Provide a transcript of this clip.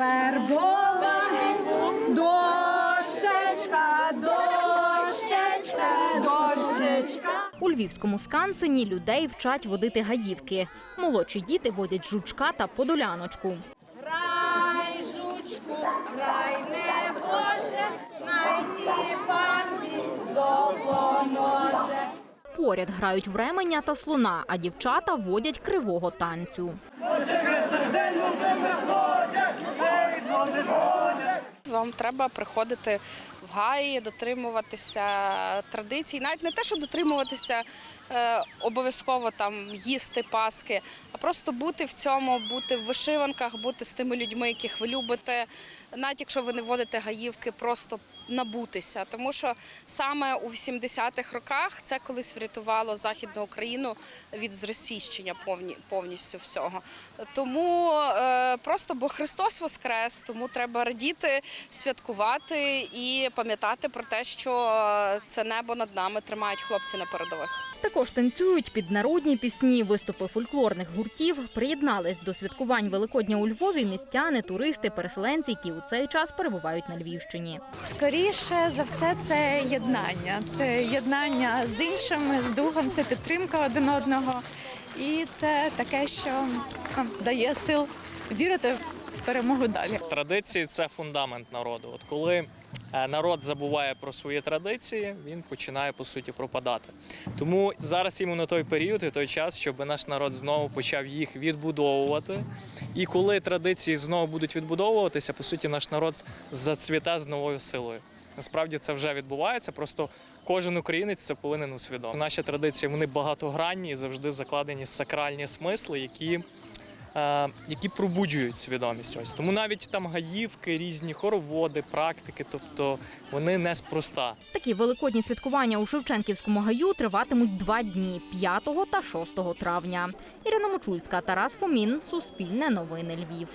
Вербова дощечка, дощечка, дощечка. У львівському скансені людей вчать водити гаївки. Молодші діти водять жучка та подоляночку. Рай, жучку, рай не Боже, найти панки допоможе. Поряд грають в ременя та слона, а дівчата водять кривого танцю. Вам треба приходити в гаї, дотримуватися традицій, навіть не те, що дотримуватися е, обов'язково там їсти паски, а просто бути в цьому, бути в вишиванках, бути з тими людьми, яких ви любите. Навіть якщо ви не водите гаївки, просто набутися. Тому що саме у 80-х роках це колись врятувало Західну Україну від зросійщення повні, повністю всього. Тому е, просто бо Христос Воскрес, тому треба радіти, святкувати і пам'ятати про те, що е, це небо над нами тримають хлопці на передових. Також танцюють під народні пісні, виступи фольклорних гуртів. Приєднались до святкувань Великодня у Львові містяни, туристи, переселенці, які у цей час перебувають на Львівщині. Скоріше за все, це єднання. Це єднання з іншими, з другом, це підтримка один одного. І це таке, що дає сил вірити в перемогу далі. Традиції це фундамент народу. От коли народ забуває про свої традиції, він починає по суті пропадати. Тому зараз іменно той період і той час, щоб наш народ знову почав їх відбудовувати. І коли традиції знову будуть відбудовуватися, по суті, наш народ зацвіте з новою силою. Насправді це вже відбувається. Просто кожен українець це повинен усвідомити. Наші традиції вони багатогранні і завжди закладені сакральні смисли, які е, які пробуджують свідомість. Ось тому навіть там гаївки, різні хороводи, практики, тобто вони неспроста. Такі великодні святкування у Шевченківському гаю триватимуть два дні 5 та 6 травня. Ірина Мочульська, Тарас Фомін, Суспільне новини Львів.